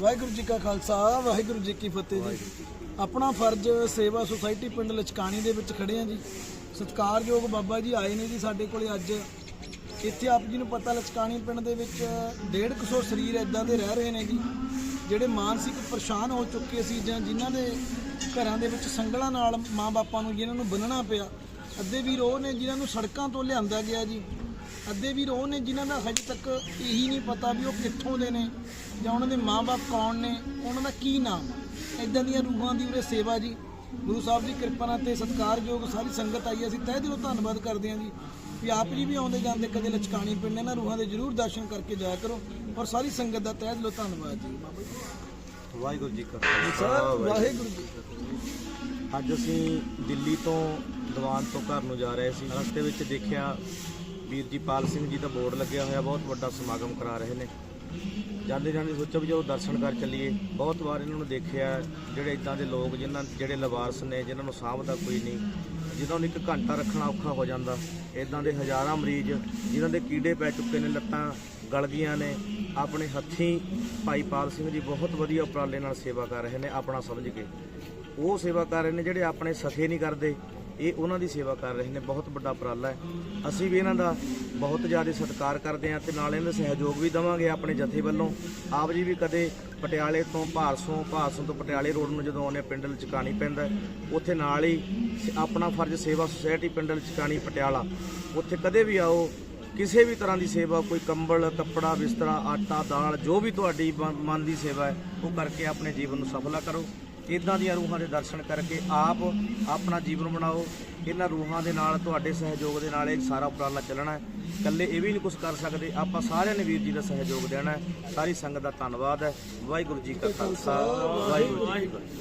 ਵਾਹਿਗੁਰੂ ਜੀ ਕਾ ਖਾਲਸਾ ਵਾਹਿਗੁਰੂ ਜੀ ਕੀ ਫਤਿਹ ਜੀ। ਆਪਣਾ ਫਰਜ਼ ਸੇਵਾ ਸੁਸਾਇਟੀ ਪਿੰਡ ਲਚਕਾਣੀ ਦੇ ਵਿੱਚ ਖੜੇ ਆ ਜੀ। ਸਤਿਕਾਰਯੋਗ ਬਾਬਾ ਜੀ ਆਏ ਨੇ ਜੀ ਸਾਡੇ ਕੋਲੇ ਅੱਜ। ਇੱਥੇ ਆਪ ਜੀ ਨੂੰ ਪਤਾ ਲਚਕਾਣੀ ਪਿੰਡ ਦੇ ਵਿੱਚ 150 ਸਰੀਰ ਇਦਾਂ ਦੇ ਰਹਿ ਰਹੇ ਨੇ ਜੀ ਜਿਹੜੇ ਮਾਨਸਿਕ ਪਰੇਸ਼ਾਨ ਹੋ ਚੁੱਕੇ ਸੀ ਜਾਂ ਜਿਨ੍ਹਾਂ ਦੇ ਘਰਾਂ ਦੇ ਵਿੱਚ ਸੰਗਲਾਂ ਨਾਲ ਮਾਂ-ਬਾਪਾਂ ਨੂੰ ਜਿਨ੍ਹਾਂ ਨੂੰ ਬੰਨਣਾ ਪਿਆ। ਅੱਧੇ ਵੀਰ ਉਹ ਨੇ ਜਿਨ੍ਹਾਂ ਨੂੰ ਸੜਕਾਂ ਤੋਂ ਲਿਆਂਦਾ ਗਿਆ ਜੀ। ਅੱਧੇ ਵੀਰ ਉਹ ਨੇ ਜਿਨ੍ਹਾਂ ਦਾ ਹਜੇ ਤੱਕ ਇਹੀ ਨਹੀਂ ਪਤਾ ਵੀ ਉਹ ਕਿੱਥੋਂ ਦੇ ਨੇ ਜਾਂ ਉਹਨਾਂ ਦੇ ਮਾਪੇ ਕੌਣ ਨੇ ਉਹਨਾਂ ਦਾ ਕੀ ਨਾਮ ਹੈ ਇਦਾਂ ਦੀਆਂ ਰੂਹਾਂ ਦੀ ਉਰੇ ਸੇਵਾ ਜੀ। ਗੁਰੂ ਸਾਹਿਬ ਦੀ ਕਿਰਪਾ ਨਾਲ ਤੇ ਸਤਿਕਾਰਯੋਗ ਸਾਰੀ ਸੰਗਤ ਆਈ। ਅਸੀਂ ਤਹਿ ਦਿਲੋਂ ਧੰਨਵਾਦ ਕਰਦੇ ਹਾਂ ਜੀ ਵੀ ਆਪ ਜੀ ਵੀ ਆਉਂਦੇ ਜਾਂਦੇ ਕਦੇ ਲਚਕਾਣੀ ਪਿੰਡ ਇਹਨਾਂ ਰੂਹਾਂ ਦੇ ਜਰੂਰ ਦਰਸ਼ਨ ਕਰਕੇ ਜਾਇਆ ਕਰੋ ਔਰ ਸਾਰੀ ਸੰਗਤ ਦਾ ਤਹਿ ਦਿਲੋਂ ਧੰਨਵਾਦ ਜੀ। ਬਾਬਾ ਜੀ ਵਾਹਿਗੁਰੂ ਜੀ ਕਾ ਸਰ ਵਾਹਿਗੁਰੂ ਜੀ ਅੱਜ ਅਸੀਂ ਦਿੱਲੀ ਤੋਂ ਦੀਵਾਨ ਤੋਂ ਘਰ ਨੂੰ ਜਾ ਰਹੇ ਸੀ। ਰਸਤੇ ਵਿੱਚ ਦੇਖਿਆ ਵੀਰ ਜੀ ਪਾਲ ਸਿੰਘ ਜੀ ਦਾ ਬੋਰਡ ਲੱਗਿਆ ਹੋਇਆ, ਬਹੁਤ ਵੱਡਾ ਸਮਾਗਮ ਕਰਾ ਰਹੇ ਨੇ। ਜਾਂਦੇ ਜਾਂਦੇ ਸੋਚਿਆ ਵੀ ਜਦੋਂ ਦਰਸ਼ਨ ਕਰ ਚੱਲੀਏ, ਬਹੁਤ ਵਾਰ ਇਹਨਾਂ ਨੂੰ ਦੇਖਿਆ, ਜਿਹੜੇ ਇਦਾਂ ਦੇ ਲੋਕ ਜਿਨ੍ਹਾਂ, ਜਿਹੜੇ ਲਵਾਰਸ ਨੇ, ਜਿਨ੍ਹਾਂ ਨੂੰ ਸਾਂਭਦਾ ਕੋਈ ਨਹੀਂ, ਜਿਨ੍ਹਾਂ ਨੂੰ ਇੱਕ ਘੰਟਾ ਰੱਖਣਾ ਔਖਾ ਹੋ ਜਾਂਦਾ। ਇਦਾਂ ਦੇ ਹਜ਼ਾਰਾਂ ਮਰੀਜ਼ ਜਿਨ੍ਹਾਂ ਦੇ ਕੀੜੇ ਪੈ ਚੁੱਕੇ ਨੇ, ਲੱਤਾਂ ਗਲ ਗਈਆਂ ਨੇ, ਆਪਣੇ ਹੱਥੀਂ ਭਾਈ ਪਾਲ ਸਿੰਘ ਜੀ ਬਹੁਤ ਵਧੀਆ ਉਪਰਾਲੇ ਨਾਲ ਸੇਵਾ ਕਰ ਰਹੇ ਨੇ, ਆਪਣਾ ਸਮਝ ਕੇ। ਉਹ ਸੇਵਾ ਕਰ ਰਹੇ ਨੇ ਜਿਹੜੇ ਆਪਣੇ ਸਖੇ ਨਹੀਂ ਕਰਦੇ ਇਹ ਉਹਨਾਂ ਦੀ ਸੇਵਾ ਕਰ ਰਹੇ ਨੇ, ਬਹੁਤ ਵੱਡਾ ਉਪਰਾਲਾ ਹੈ। ਅਸੀਂ ਵੀ ਇਹਨਾਂ ਦਾ ਬਹੁਤ ਜ਼ਿਆਦਾ ਸਤਿਕਾਰ ਕਰਦੇ ਹਾਂ ਤੇ ਨਾਲ ਇਹਨਾਂ ਦਾ ਸਹਿਯੋਗ ਵੀ ਦੇਵਾਂਗੇ ਆਪਣੇ ਜਥੇ ਵੱਲੋਂ। ਆਪ ਜੀ ਵੀ ਕਦੇ ਪਟਿਆਲੇ ਤੋਂ ਭਾਰਸੋਂ ਭਾਰਸੋਂ ਤੋਂ ਪਟਿਆਲੇ ਰੋਡ ਨੂੰ ਜਦੋਂ ਆਉਂਦੇ ਪਿੰਡ ਲਚਕਾਣੀ ਪੈਂਦਾ ਉੱਥੇ ਨਾਲ ਹੀ ਆਪਣਾ ਫਰਜ਼ ਸੇਵਾ ਸੁਸਾਇਟੀ ਪਿੰਡਲ ਲਚਕਾਣੀ ਪਟਿਆਲਾ। ਉੱਥੇ ਕਦੇ ਵੀ ਆਓ, ਕਿਸੇ ਵੀ ਤਰ੍ਹਾਂ ਦੀ ਸੇਵਾ, ਕੋਈ ਕੰਬਲ, ਕੱਪੜਾ, ਬਿਸਤਰਾ, ਆਟਾ, ਦਾਲ, ਜੋ ਵੀ ਤੁਹਾਡੀ ਮਨ ਦੀ ਸੇਵਾ ਹੈ, ਉਹ ਕਰਕੇ ਆਪਣੇ ਜੀਵਨ ਨੂੰ ਸਫਲਾ ਕਰੋ। ਇਦਾਂ ਦੀਆਂ ਰੂਹਾਂ ਦੇ ਦਰਸ਼ਨ ਕਰਕੇ ਆਪ ਆਪਣਾ ਜੀਵਨ ਬਣਾਓ। ਇਹਨਾਂ ਰੂਹਾਂ ਦੇ ਨਾਲ, ਤੁਹਾਡੇ ਸਹਿਯੋਗ ਦੇ ਨਾਲ ਇਹ ਸਾਰਾ ਉਪਰਾਲਾ ਚੱਲਣਾ ਹੈ। ਇਕੱਲੇ ਇਹ ਵੀ ਨਹੀਂ ਕੁਝ ਕਰ ਸਕਦੇ, ਆਪਾਂ ਸਾਰਿਆਂ ਨੇ ਵੀਰ ਜੀ ਦਾ ਸਹਿਯੋਗ ਦੇਣਾ ਹੈ। ਸਾਰੀ ਸੰਗਤ ਦਾ ਧੰਨਵਾਦ ਹੈ। ਵਾਹਿਗੁਰੂ ਜੀ ਕਾ ਖਾਲਸਾ, ਵਾਹਿਗੁਰੂ ਜੀ ਕੀ ਫਤਿਹ।